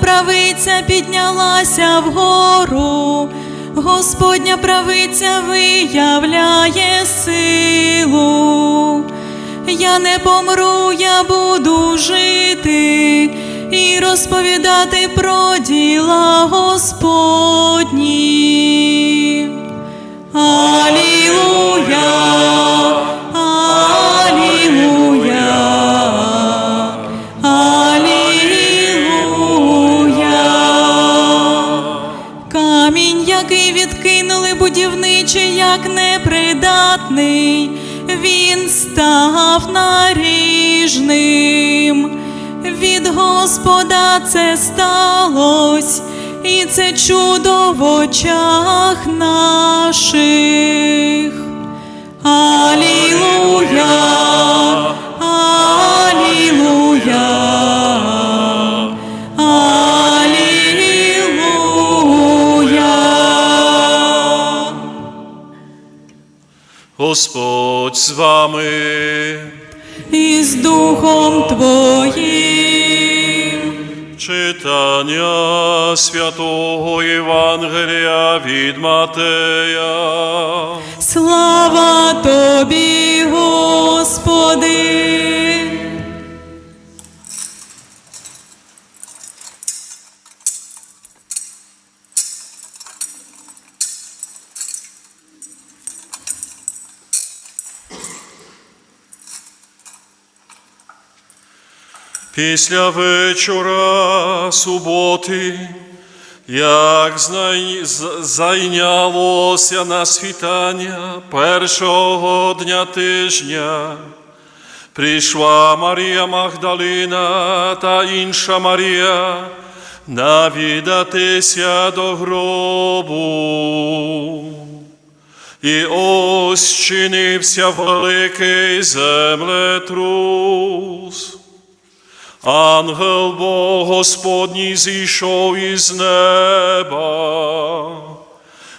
правиця піднялася вгору, Господня правиця виявляє силу. Я не помру, я буду жити і розповідати про діла Господні. Це сталось, і це чудо в очах наших. Алілуя! Алілуя! Алілуя! Господь з вами. І з Духом Твоїм. Читання святого Євангелія від Матея. Слава Тобі, Господи! Після вечора суботи, як зайнялося на світання першого дня тижня, прийшла Марія Магдалина та інша Марія навідатися до гробу. І ось чинився великий землетрус. Ангел Бог Господній зійшов із неба,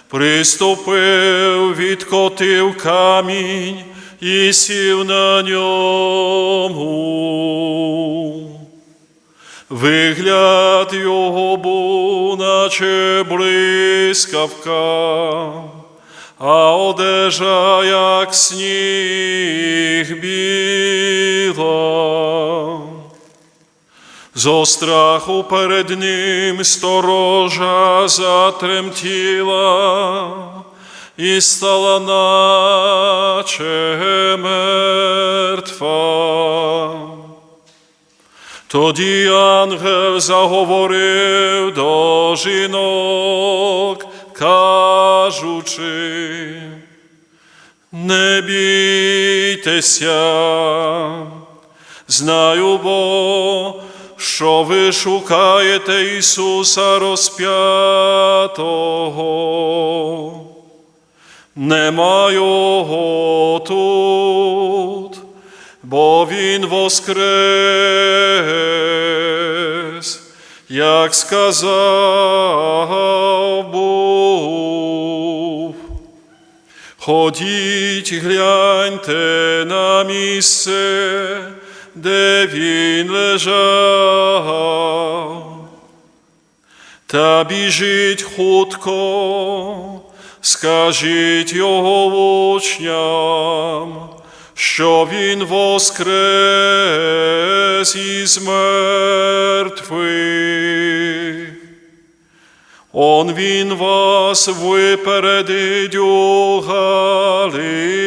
приступив, відкотив камінь і сів на ньому. Вигляд його був, наче блискавка, а одежа, як сніг біла. Зо страху перед ним сторожа затремтіла і стала наче мертва. Тоді ангел заговорив до жінок, кажучи, не бійтеся, знаю бо, що ви шукаєте Ісуса розп'ятого. Нема його тут, бо Він воскрес, як сказав Був. Ходіть, гляньте на місце, де він лежав, та біжіть хутко, скажіть його учням, що він воскрес із мертвих. Он він вас випередить у Галилеї,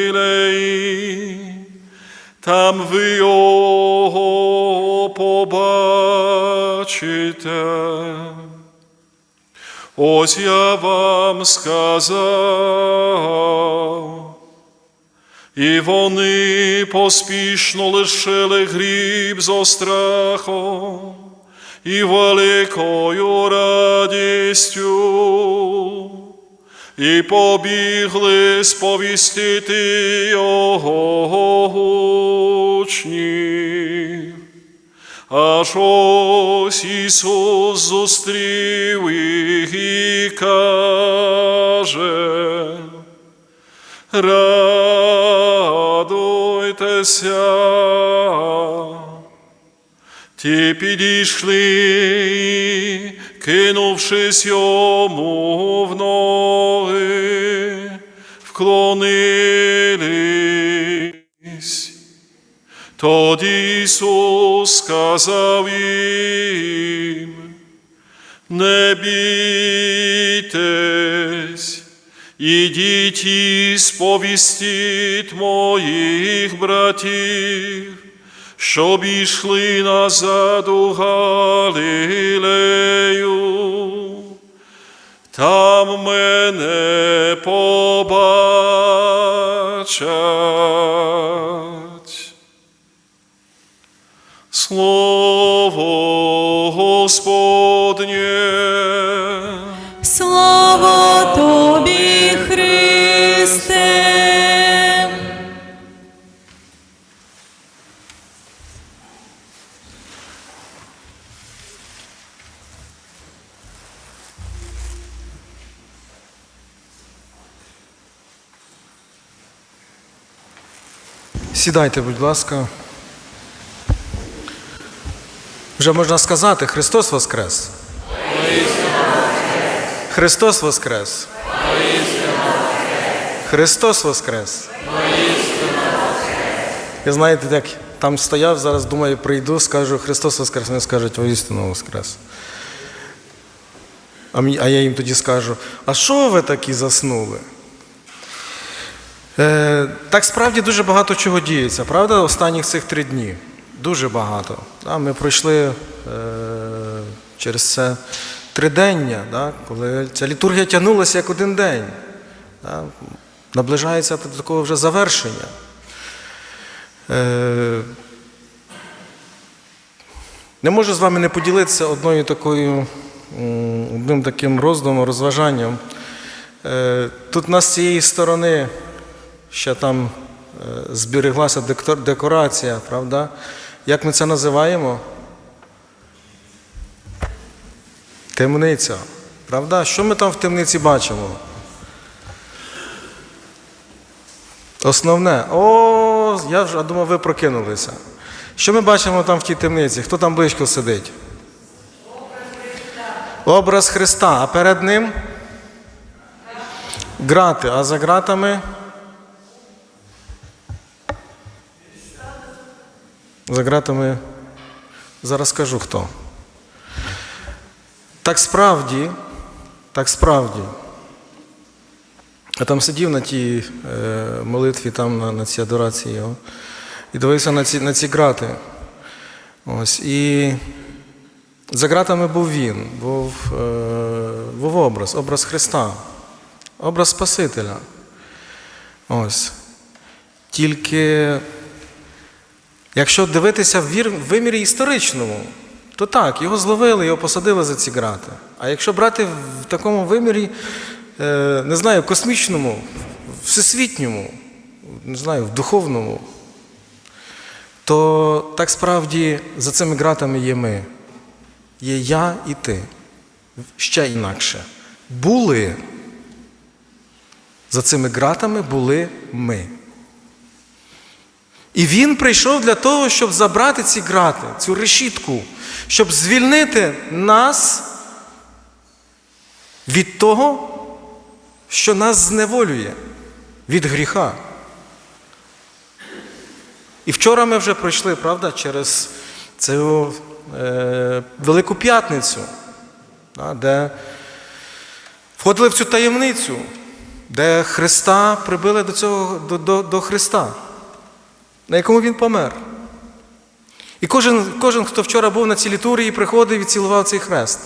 там ви його побачите. Ось я вам сказав. І вони поспішно лишили гріб зо страхом і великою радістю, і побігли сповістити його учнів. Аж ось Ісус зустрів їх і каже, радуйтеся. Ті підійшли кинувшись йому в ноги, вклонились. Тоді Ісус сказав їм, не бійтесь, ідіть і сповістіть моїх братів, щоб ішли назад у Галилею. Там мене побачать. Слово Господнє. Слава тобі, Сідайте, будь ласка. Вже можна сказати, Христос Воскрес. Христос Воскрес. Христос Воскрес. Я знаєте, як там стояв, зараз думаю, прийду, скажу Христос Воскрес, вони скажуть, воістину Воскрес. А я їм тоді скажу, а що ви такі заснули? Е, так справді дуже багато чого діється, правда, останніх цих три дні. Дуже багато. Ми пройшли е, через це тридення, коли ця літургія тягнулася як один день. Наближається до такого вже завершення. Е, не можу з вами не поділитися одною такою, одним таким роздумом, розважанням. Тут нас з цієї сторони ще там е, збереглася декорація, правда? Як ми це називаємо? Темниця. Правда? Що ми там в темниці бачимо? Основне. О, я вже думав, ви прокинулися. Що ми бачимо там в тій темниці? Хто там близько сидить? Образ Христа. А перед ним? Грати. А за ґратами? За ґратами зараз скажу хто. Так справді, так справді. Я там сидів на тій е, молитві, там на, на цій адорації його, і дивився на ці, на ці грати. Ось, і за ґратами був він, був, е, був образ, образ Христа, образ Спасителя. Ось. Тільки Якщо дивитися в вимірі історичному, то так, його зловили, його посадили за ці грати. А якщо брати в такому вимірі, е, не знаю, космічному, всесвітньому, не знаю, в духовному, то так справді за цими ґратами є ми. Є я і ти. Ще інакше. Були. За цими ґратами були ми. І він прийшов для того, щоб забрати ці грати, цю решітку, щоб звільнити нас від того, що нас зневолює, від гріха. І вчора ми вже пройшли, правда, через цю е, Велику П'ятницю, де входили в цю таємницю, де Христа прибили до, цього, до, до, до Христа на якому він помер. І кожен, кожен, хто вчора був на цій літургії, приходив і цілував цей хрест.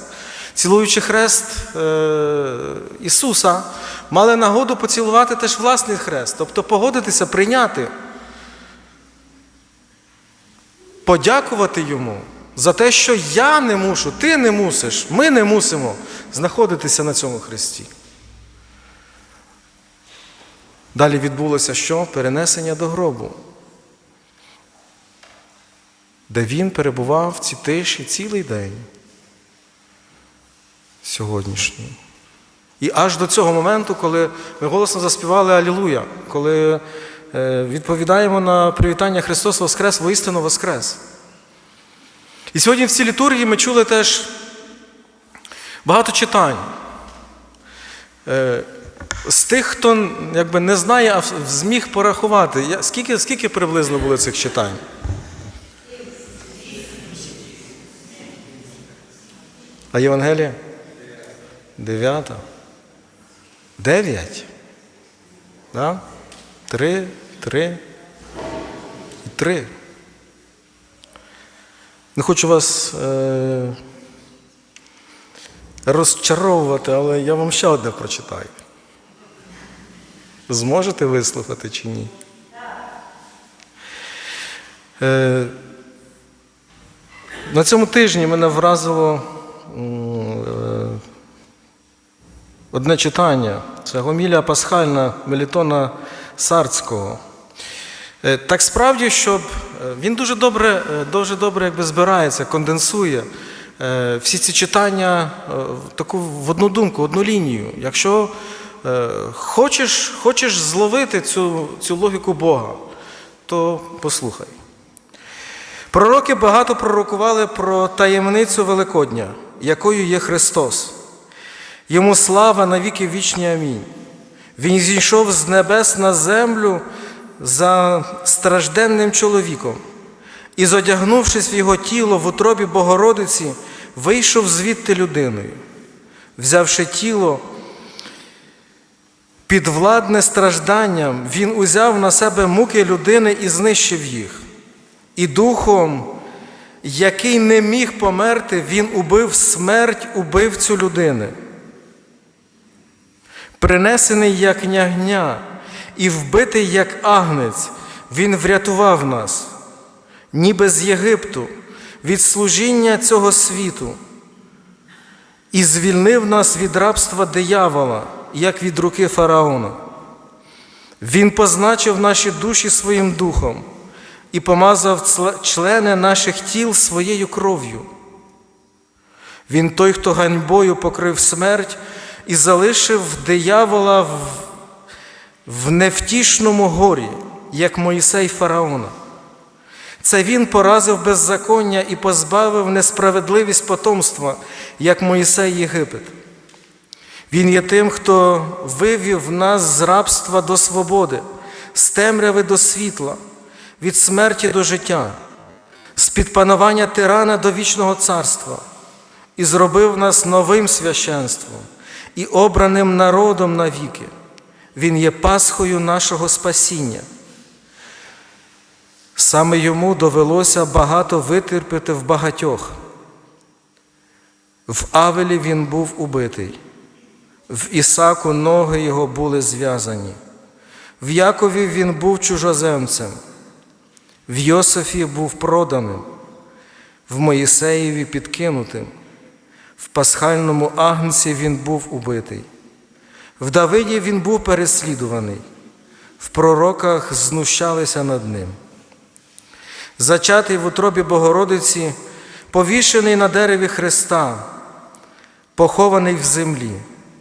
Цілуючи хрест е, Ісуса, мали нагоду поцілувати теж власний хрест, тобто погодитися, прийняти, подякувати Йому за те, що я не мушу, ти не мусиш, ми не мусимо знаходитися на цьому хресті. Далі відбулося що? Перенесення до гробу де він перебував в цій тиші цілий день сьогоднішній. І аж до цього моменту, коли ми голосно заспівали Алілуя, коли е, відповідаємо на привітання Христос Воскрес, воістину Воскрес. І сьогодні в цій літургії ми чули теж Багато читань. Е, З тих, хто якби, не знає, а зміг порахувати, скільки, скільки приблизно було цих читань? А Євангелія? Дев'ята. Дев'ять. Да? Три, три три. Не хочу вас е- розчаровувати, але я вам ще одне прочитаю. Зможете вислухати чи ні? Е, на цьому тижні мене вразило одне читання. Це гомілія пасхальна Мелітона Сарцького. Е, Так справді, щоб е, він дуже добре, е, дуже добре якби збирається, конденсує е, всі ці читання е, в таку в одну думку, в одну лінію. Якщо е, хочеш, хочеш зловити цю, цю логіку Бога, то послухай. Пророки багато пророкували про таємницю Великодня, якою є Христос. Йому слава на віки вічні. Амінь. Він зійшов з небес на землю за стражденним чоловіком і, зодягнувшись в його тіло в утробі Богородиці, вийшов звідти людиною, взявши тіло підвладне стражданням, він узяв на себе муки людини і знищив їх. І духом, який не міг померти, він убив смерть убивцю людини. Принесений як нягня і вбитий як агнець, він врятував нас, ніби з Єгипту, від служіння цього світу, і звільнив нас від рабства диявола, як від руки фараона. Він позначив наші душі своїм духом і помазав члени наших тіл своєю кров'ю. Він той, хто ганьбою покрив смерть і залишив диявола в, в невтішному горі, як Моїсей фараона. Це він поразив беззаконня і позбавив несправедливість потомства, як Моїсей Єгипет. Він є тим, хто вивів нас з рабства до свободи, з темряви до світла, від смерті до життя, з під панування тирана до вічного царства, і зробив нас новим священством і обраним народом навіки. Він є Пасхою нашого спасіння. Саме йому довелося багато витерпіти в багатьох. В Авелі він був убитий, в Ісаку ноги його були зв'язані, в Якові він був чужоземцем, в Йосифі був проданим, в Моїсеєві підкинутим, в пасхальному агнці він був убитий, в Давиді він був переслідуваний, в пророках знущалися над ним. Зачатий в утробі Богородиці, повішений на дереві Христа, похований в землі,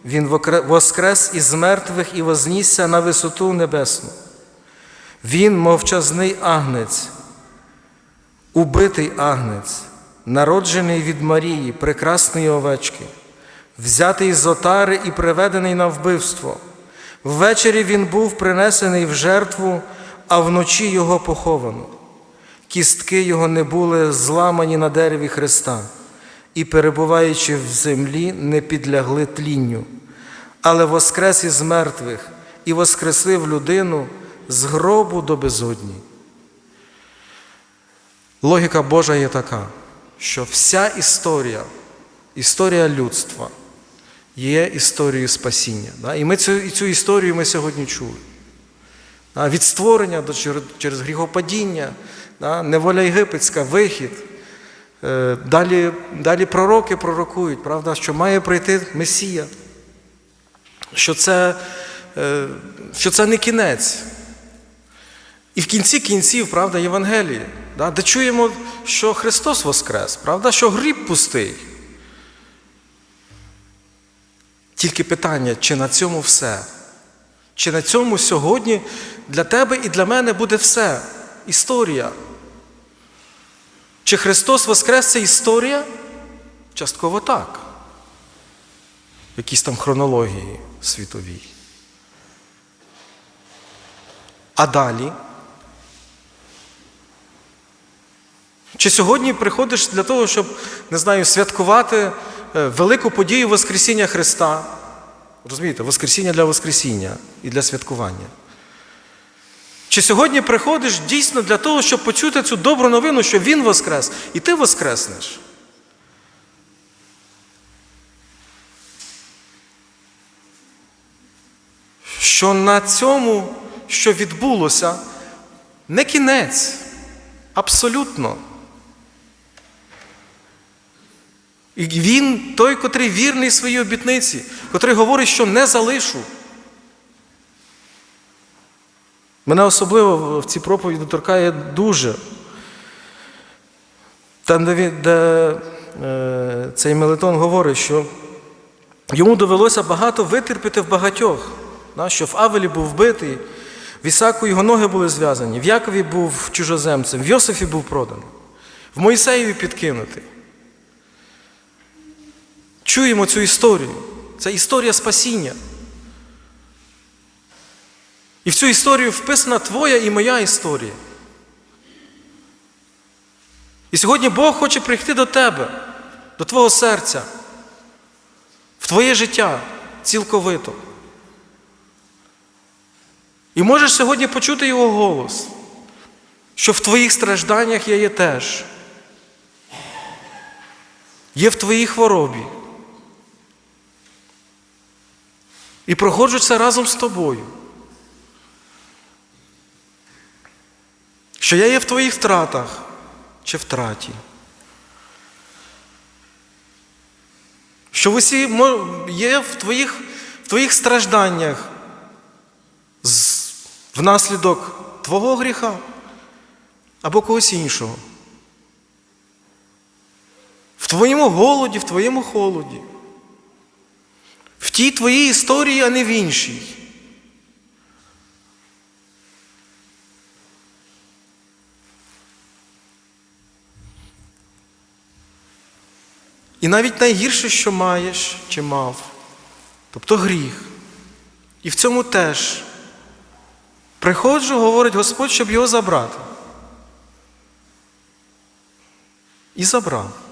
Він воскрес із мертвих і вознісся на висоту небесну. Він мовчазний агнець, убитий агнець, народжений від Марії, прекрасної овечки, взятий з отари і приведений на вбивство. Ввечері він був принесений в жертву, а вночі його поховано. Кістки його не були зламані на дереві Христа, і, перебуваючи в землі, не підлягли тлінню, але воскрес із мертвих і воскресив людину з гробу до безодні. Логіка Божа є така, що вся історія, історія людства є історією спасіння. І ми цю, і цю історію ми сьогодні чули. Від створення до через, гріхопадіння, неволя єгипетська, вихід. Е, Далі, далі пророки пророкують, правда, що має прийти Месія, що це, е, що це не кінець. І в кінці кінців, правда, Євангелії, да, де чуємо, що Христос Воскрес, правда, що гріб пустий. Тільки питання, чи на цьому все? Чи на цьому сьогодні для тебе і для мене буде все? Історія. Чи Христос Воскрес це історія? Частково так. якійсь там хронології світовій. А далі? Чи сьогодні приходиш для того, щоб, не знаю, святкувати е, велику подію Воскресіння Христа? Розумієте, Воскресіння для Воскресіння і для святкування. Чи сьогодні приходиш дійсно для того, щоб почути цю добру новину, що Він воскрес, і ти воскреснеш? Що на цьому, що відбулося, не кінець, абсолютно. І він той, котрий вірний своїй обітниці, котрий говорить, що не залишу. Мене особливо в цій проповіді торкає дуже. Там, де, де е, цей Мелетон говорить, що йому довелося багато витерпіти в багатьох, да, що в Авелі був вбитий, в Ісаку його ноги були зв'язані, в Якові був чужоземцем, в Йосифі був проданий, в Моїсеєві підкинутий. Чуємо цю історію. Це історія спасіння. І в цю історію вписана твоя і моя історія. І сьогодні Бог хоче прийти до тебе, до твого серця, в твоє життя цілковито. І можеш сьогодні почути Його голос, що в твоїх стражданнях я є теж. Є в твоїй хворобі. І проходжу це разом з тобою. Що я є в твоїх втратах чи втраті. Що усі мо- є в твоїх, в твоїх стражданнях з- внаслідок твого гріха або когось іншого. В твоєму голоді, в твоєму холоді. В тій твоїй історії, а не в іншій. І навіть найгірше, що маєш чи мав, тобто гріх. І в цьому теж приходжу, говорить Господь, щоб його забрати. І забрав.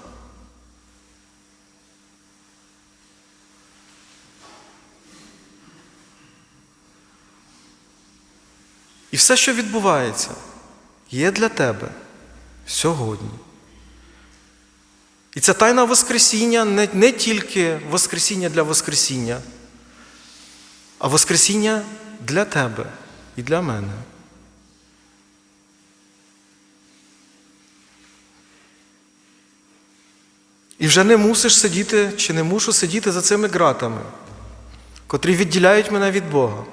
І все, що відбувається, є для тебе сьогодні. І ця тайна Воскресіння не, не тільки Воскресіння для Воскресіння, а Воскресіння для тебе і для мене. І вже не мусиш сидіти, чи не мушу сидіти за цими ґратами, котрі відділяють мене від Бога.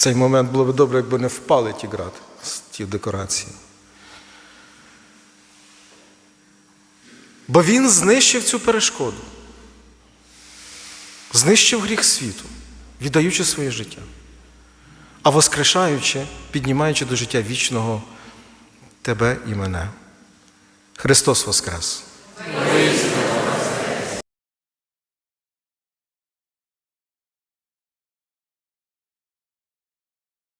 Цей момент було б добре, якби не впали ті грати з ті декорації. Бо він знищив цю перешкоду, знищив гріх світу, віддаючи своє життя, а воскрешаючи, піднімаючи до життя вічного тебе і мене. Христос Воскрес!